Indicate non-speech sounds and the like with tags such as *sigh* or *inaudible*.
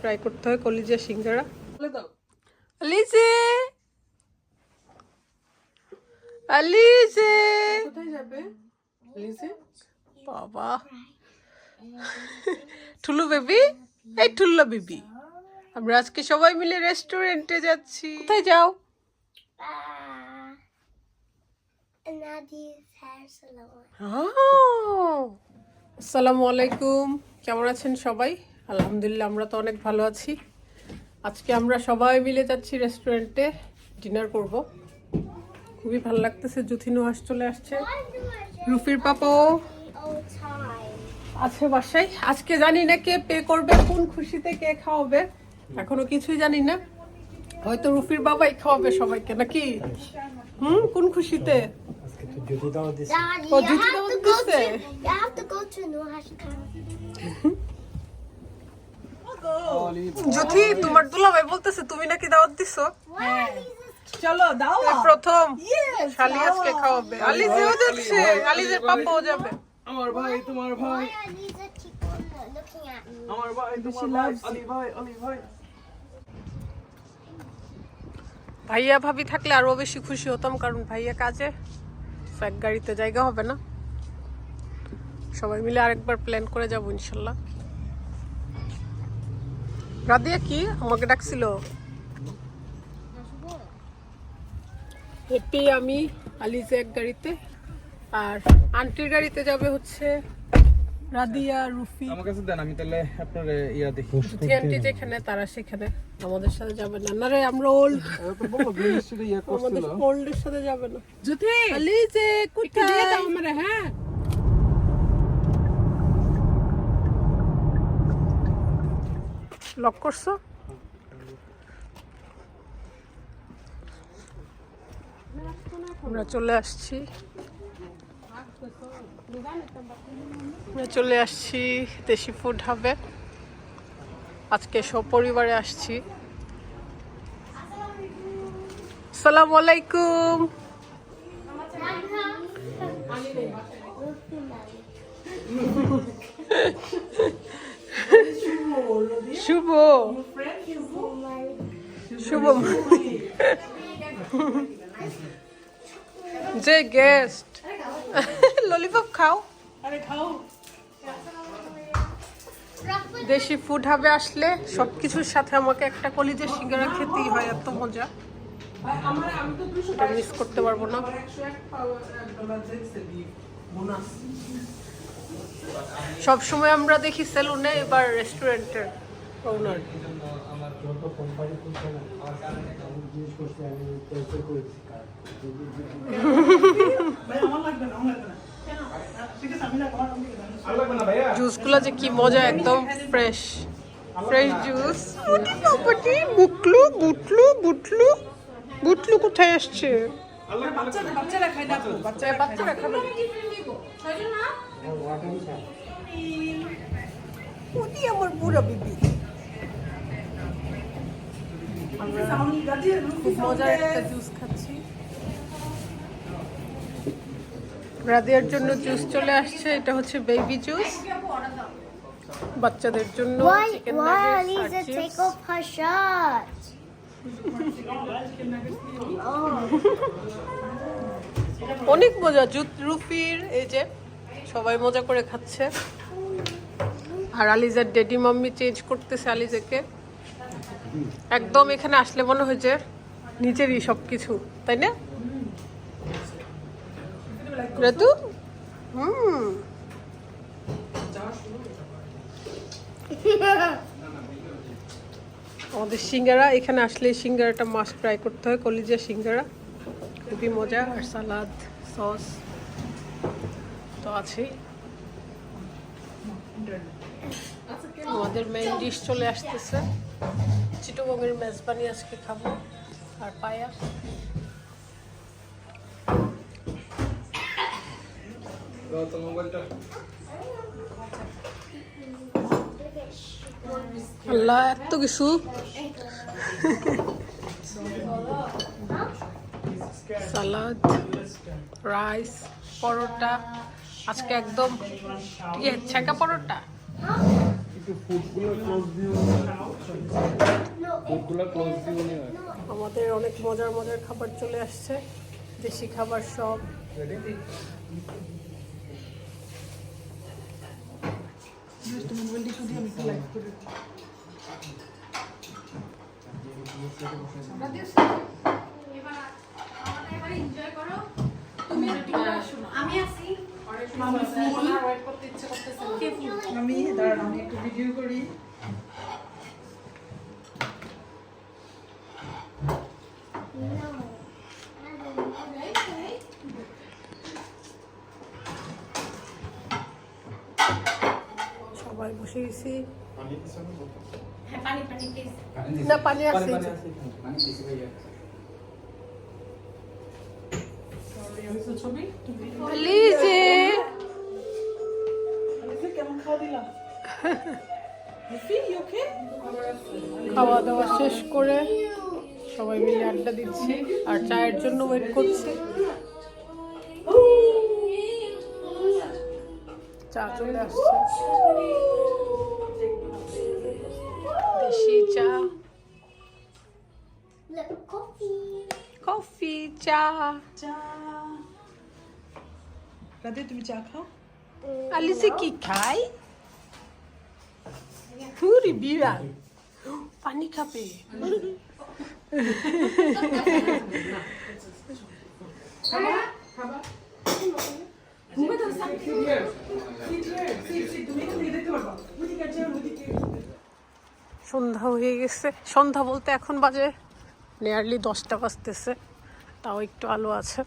Fry করতে হয় কলিজা সিঙ্গারা। বলে দাও। আলিজে! আলিজে! কোথায় যাবে? লিসে বাবা। ঠুলু বেবি? এই ঠুল্লা বেবি। আমরা আজকে সবাই মিলে রেস্টুরেন্টে যাচ্ছি। কোথায় যাও. আহ! আসসালামু আলাইকুম। কেমন আছেন সবাই? আলহামদুলিল্লাহ আমরা তো অনেক ভালো আছি। আজকে আমরা সবাই মিলে যাচ্ছি রেস্টুরেন্টে ডিনার করব। খুবই ভালো লাগতেছে জুথি নুহাস চলে আসছে। রুফির পাপাও. আছে বাসায়। আজকে জানি না কে পে করবে কোন খুশিতে কে খাওয়াবে। এখনও কিছুই জানি না। হয়তো রুফির বাবাই খাওয়াবে সবাইকে নাকি? হুম কোন খুশিতে? Daddy, Oh, you did জ্যোতি তোমার দুলাভাই বলতেছে তুমি নাকি দাওয়াত দিছো? চলো দাও। প্রথম। শালি আজকে খাওয়াবে। আলিজেও যাচ্ছে। আলিজের পাপাও যাবে। আমার ভাই তোমার ভাই? আমার ভাই তোমার ভাই। আলি ভাই আলি ভাই। ভাইয়া ভাবি থাকলে আরও বেশি খুশি হতাম কারণ ভাইয়া কাজে এক গাড়িতে জায়গা হবে না। সবাই মিলে আরেকবার প্ল্যান করে যাব ইনশাল্লাহ। রাদিয়া কি? আমাকে ডাকছিল। হেঁটে আমি আলিজে এক গাড়িতে আর আন্টির গাড়িতে যাবে হচ্ছে রাদিয়া রুফি। আমার কাছে দেন আমি তাহলে আপনার ইয়া দেখি। আন্টি যেখানে তারা সেখানে। আমাদের সাথে যাবে না। না রে আমরা ওল্ড ইয়া আমাদের ওল্ডের সাথে যাবে না। জুথি আলিজে কোথায়? আমার হ্যাঁ? লক করছ? আমরা চলে আসছি। আমরা চলে আসছি দেশি ফুড হবে আজকে সপরিবারে আসছি। আসসালামু আলাইকুম। শুভ যে গেস্ট ললিপপ খাও। দেশি ফুড হবে আসলে। সবকিছুর সাথে আমাকে একটা কলিজের সিঙ্গারা খেতেই হয়, এত মজা। মিস করতে পারব না। সব সময় আমরা দেখি সেলুনে এবার রেস্টুরেন্টের ওনার আমার যত কোম্পানি খুলছে না আমার কারণে আমি জিজ্ঞেস করছি আমি ক্যান্সেল করেছি কার্ড লাগবে না ভাইয়া জুসগুলো যে কি মজা একদম ফ্রেশ ফ্রেশ জুস বুটি বুটি বুটলু বুটলু বুটলু। বুটলু কোথায় আসছে? বাচ্চারা খাবে। ওটি আমার বুড়া বিবি। খুব মজার একটা জুস খাচ্ছি। রাদিয়ার জন্য জুস চলে আসছে এটা হচ্ছে বেবি জুস বাচ্চাদের জন্য shirt? অনেক মজা জুত রুফির এই যে সবাই মজা করে খাচ্ছে। আর আলিজার ডেডি মাম্মি চেঞ্জ করতেছে আলিজাকে। একদম এখানে আসলে মনে হয় যে নিজেরই সব কিছু তাই না? রেতু হুম। আমাদের সিঙ্গারা এখানে আসলে সিঙ্গারাটা মাস্ট ফ্রাই করতে হয় কলিজা সিঙ্গারা। খুবই মজা। আর সালাদ সস। তো আছেই। আমাদের মেইন ডিশ চলে আসতেছে। চিটোবঙ্গের মেজবানি আজকে খাব আর পায়া। আল্লাহ, এত কিছু। সালাদ, রাইস, পরোটা, আজকে একদম ইয়ে ছেঁকা পরোটা। আমাদের অনেক মজার মজার খাবার চলে আসছে। দেশি খাবার সব। আমি একটু ভিডিও করি। সবাই বসে গেছি। পানি পানি প্লিজ না পানি আছে। ছবি কেমন খাওয়া দিলাম? *laughs* খাওয়া দাওয়া শেষ করে সবাই মিলে আড্ডা দিচ্ছি। আর চায়ের জন্য ওয়েট করছি। চা চলে আসছে। দেশি চা। কফি চা। চা। রাতে তুমি চা খাও? আলিসে কি খাই হুরি বিড়াল পানি খাবে সন্ধ্যা হয়ে গেছে। সন্ধ্যা বলতে এখন বাজে নিয়ারলি দশটা বাজতেছে। তাও একটু আলো আছে।